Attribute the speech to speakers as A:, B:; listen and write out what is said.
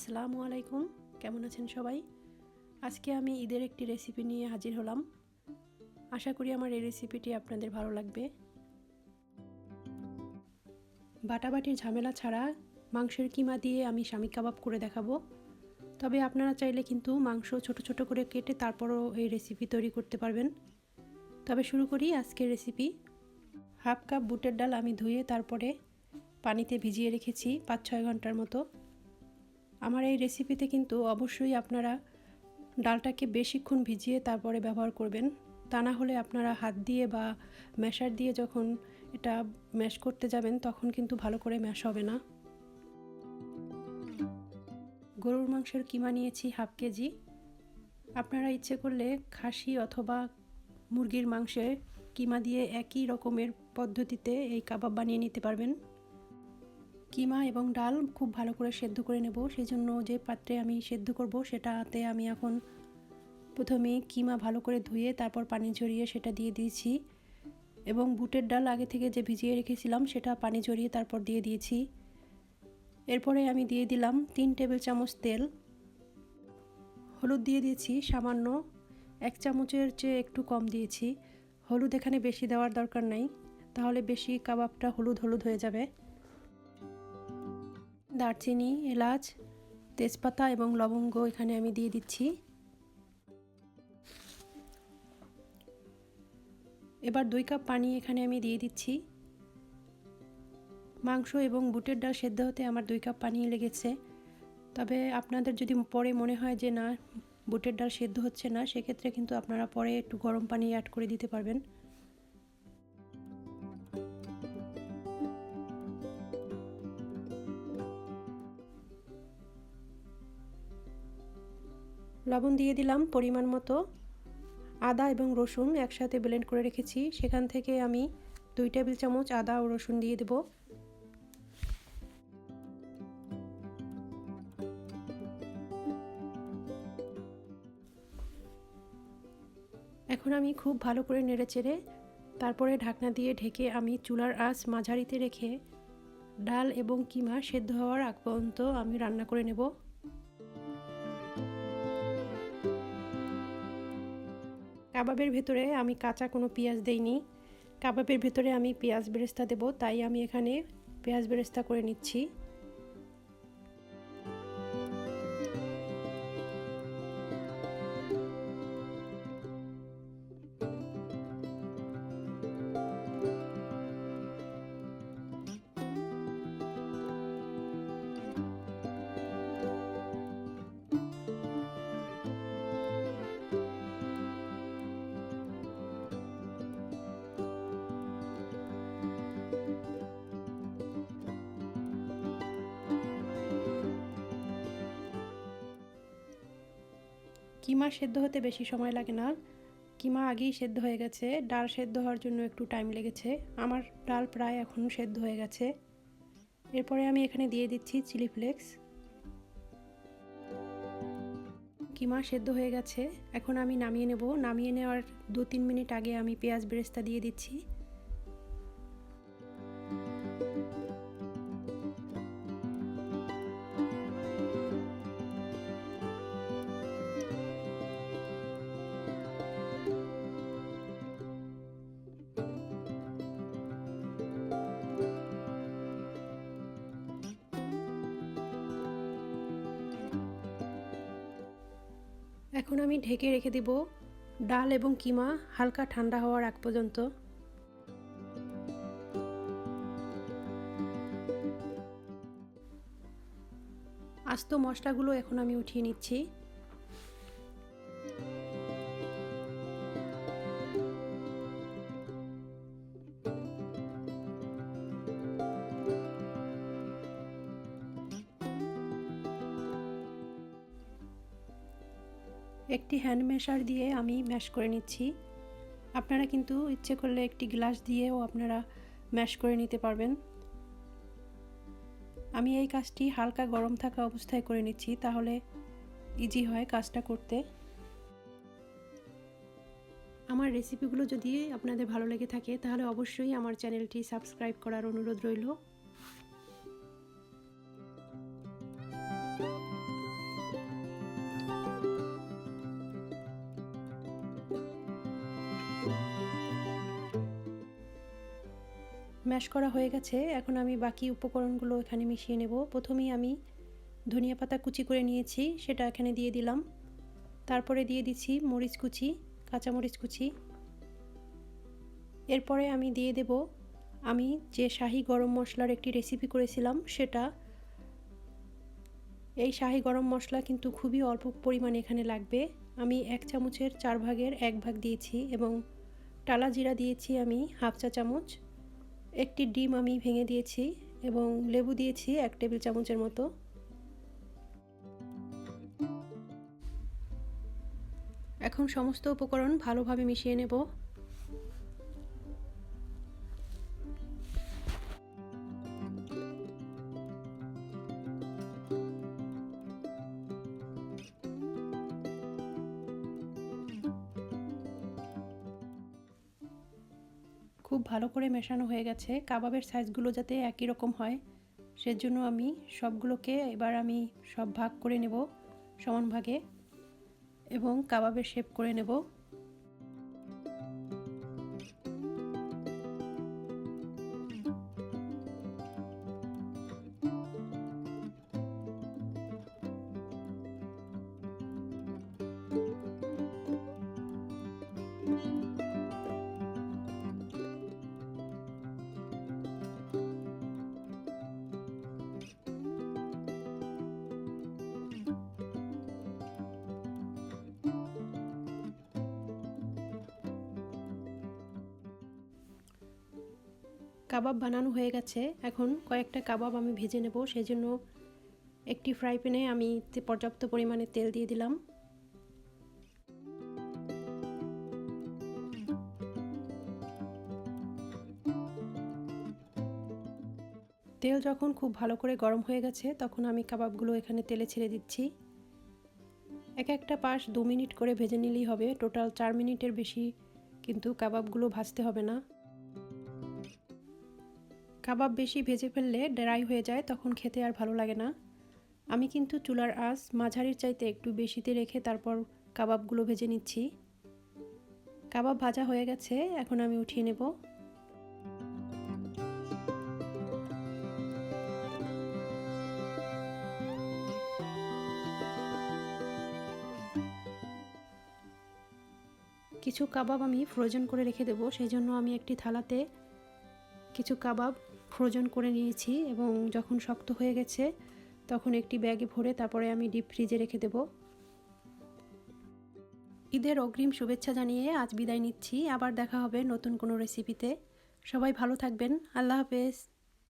A: আসসালামু আলাইকুম। কেমন আছেন সবাই? আজকে আমি ঈদের একটি রেসিপি নিয়ে হাজির হলাম। আশা করি আমার এই রেসিপিটি আপনাদের ভালো লাগবে। বাটাবাটির ঝামেলা ছাড়া মাংসের কিমা দিয়ে আমি স্বামী কাবাব করে দেখাবো। তবে আপনারা চাইলে কিন্তু মাংস ছোট ছোট করে কেটে তারপরও এই রেসিপি তৈরি করতে পারবেন। তবে শুরু করি আজকের রেসিপি হাফ কাপ বুটের ডাল আমি ধুয়ে তারপরে পানিতে ভিজিয়ে রেখেছি পাঁচ ছয় ঘণ্টার মতো। আমার এই রেসিপিতে কিন্তু অবশ্যই আপনারা ডালটাকে বেশিক্ষণ ভিজিয়ে তারপরে ব্যবহার করবেন। তা না হলে আপনারা হাত দিয়ে বা ম্যাশার দিয়ে যখন এটা ম্যাশ করতে যাবেন, তখন কিন্তু ভালো করে ম্যাশ হবে না। গরুর মাংসের কিমা নিয়েছি হাফ কেজি। আপনারা ইচ্ছে করলে খাসি অথবা মুরগির মাংসে কিমা দিয়ে একই রকমের পদ্ধতিতে এই কাবাব বানিয়ে নিতে পারবেন। কিমা এবং ডাল খুব ভালো করে সেদ্ধ করে নেব। সেই জন্য যে পাত্রে আমি সেদ্ধ করব সেটাতে আমি এখন প্রথমে কিমা ভালো করে ধুয়ে তারপর পানি ঝরিয়ে সেটা দিয়ে দিয়েছি এবং বুটের ডাল আগে থেকে যে ভিজিয়ে রেখেছিলাম সেটা পানি ঝরিয়ে তারপর দিয়ে দিয়েছি। এরপরে আমি দিয়ে দিলাম তিন টেবিল চামচ তেল। হলুদ দিয়ে দিয়েছি সামান্য। এক চামচের চেয়ে একটু কম দিয়েছি। হলুদ এখানে বেশি দেওয়ার দরকার নাই। তাহলে বেশি কাবাবটা হলুদ হলুদ হয়ে যাবে। দারচিনি, এলাচ, তেজপাতা এবং লবঙ্গ এখানে আমি দিয়ে দিচ্ছি। এবার দুই কাপ পানি এখানে আমি দিয়ে দিচ্ছি। মাংস এবং বুটের ডাল সেদ্ধ হতে আমার দুই কাপ পানি লেগেছে। তবে আপনাদের যদি পরে মনে হয় যে না, বুটের ডাল সেদ্ধ হচ্ছে না, সেক্ষেত্রে কিন্তু আপনারা পরে একটু গরম পানি অ্যাড করে দিতে পারবেন। লবণ দিয়ে দিলাম পরিমাণ মতো। আদা এবং রসুন একসাথে ব্লেন্ড করে রেখেছি। সেখান থেকে আমি দুই টেবিল চামচ আদা ও রসুন দিয়ে দেব। এখন আমি খুব ভালো করে নেড়ে চেড়ে তারপরে ঢাকনা দিয়ে ঢেকে আমি চুলার আঁচ মাঝারিতে রেখে ডাল এবং কিমা সেদ্ধ হওয়ার আগ পর্যন্ত আমি রান্না করে নেব। কাবাবের ভেতরে আমি কাঁচা কোনো পেঁয়াজ দেইনি। কাবাবের ভেতরে আমি পেঁয়াজ বেরেস্তা দেব, তাই আমি এখানে পেঁয়াজ বেরেস্তা করে নিচ্ছি। কিমা সেদ্ধ হতে বেশি সময় লাগে না। কিমা আগেই সেদ্ধ হয়ে গেছে। ডাল সেদ্ধ হওয়ার জন্য একটু টাইম লেগেছে। আমার ডাল প্রায় এখন সেদ্ধ হয়ে গেছে। এরপরে আমি এখানে দিয়ে দিচ্ছি চিলি ফ্লেক্স। কিমা সেদ্ধ হয়ে গেছে। এখন আমি নামিয়ে নেব। নামিয়ে নেওয়ার দু তিন মিনিট আগে আমি পেঁয়াজ বেরেস্তা দিয়ে দিচ্ছি। এখন আমি ঢেকে রেখে দিব ডাল এবং কিমা হালকা ঠান্ডা হওয়ার আগ পর্যন্ত। আস্ত মশলাগুলো এখন আমি উঠিয়ে নিচ্ছি। একটি হ্যান্ড মেশার দিয়ে আমি ম্যাশ করে নিচ্ছি। আপনারা কিন্তু ইচ্ছে করলে একটি গ্লাস দিয়েও আপনারা ম্যাশ করে নিতে পারবেন। আমি এই কাজটি হালকা গরম থাকা অবস্থায় করে নিচ্ছি, তাহলে ইজি হয় কাজটা করতে। আমার রেসিপিগুলো যদি আপনাদের ভালো লেগে থাকে, তাহলে অবশ্যই আমার চ্যানেলটি সাবস্ক্রাইব করার অনুরোধ রইল। ম্যাশ করা হয়ে গেছে। এখন আমি বাকি উপকরণগুলো এখানে মিশিয়ে নেব। প্রথমেই আমি ধনিয়া পাতা কুচি করে নিয়েছি, সেটা এখানে দিয়ে দিলাম। তারপরে দিয়ে দিচ্ছি মরিচ কুচি কাঁচা মরিচ কুচি। এরপরে আমি দিয়ে দেব, আমি যে শাহি গরম মশলার একটি রেসিপি করেছিলাম, সেটা। এই শাহি গরম মশলা কিন্তু খুবই অল্প পরিমাণে এখানে লাগবে। আমি এক চামচের চার ভাগের এক ভাগ দিয়েছি এবং টালা জিরা দিয়েছি আমি হাফ চা চামচ। একটি ডিম আমি ভেঙে দিয়েছি এবং লেবু দিয়েছি এক টেবিল চামচের মতো। এখন সমস্ত উপকরণ ভালোভাবে মিশিয়ে নেব। খুব ভালো করে মেশানো হয়ে গেছে। কাবাবের সাইজগুলো যাতে একই রকম হয়, সেজন্য আমি সবগুলোকে এবার আমি সব ভাগ করে নেব সমান ভাগে এবং কাবাবের শেপ করে নেব। কাবাব বানানো হয়ে গেছে। এখন কয়েকটা কাবাব আমি ভেজে নেব। সেই জন্য একটি ফ্রাই প্যানে আমি পর্যাপ্ত পরিমাণে তেল দিয়ে দিলাম। তেল যখন খুব ভালো করে গরম হয়ে গেছে, তখন আমি কাবাবগুলো এখানে তেলে ছেড়ে দিচ্ছি। এক একটা পাশ দু মিনিট করে ভেজে নিলেই হবে। টোটাল চার মিনিটের বেশি কিন্তু কাবাবগুলো ভাজতে হবে না। কাবাব বেশি ভেজে ফেললে ড্রাই হয়ে যায়, তখন খেতে আর ভালো লাগে না। আমি কিন্তু চুলার আঁচ মাঝারির চাইতে একটু বেশিতে রেখে তারপর কাবাবগুলো ভেজে নিচ্ছি। কাবাব ভাজা হয়ে গেছে, এখন আমি উঠিয়ে নেব। কিছু কাবাব আমি ফ্রোজেন করে রেখে দেবো, সেই জন্য আমি একটি থালাতে কিছু কাবাব ফ্রোজন করে নিয়েছি এবং যখন শক্ত হয়ে গেছে, তখন একটি ব্যাগে ভরে তারপরে আমি ডিপ ফ্রিজে রেখে দেব। ঈদের অগ্রিম শুভেচ্ছা জানিয়ে আজ বিদায় নিচ্ছি। আবার দেখা হবে নতুন কোনো রেসিপিতে সবাই ভালো থাকবেন। আল্লাহ হাফেজ।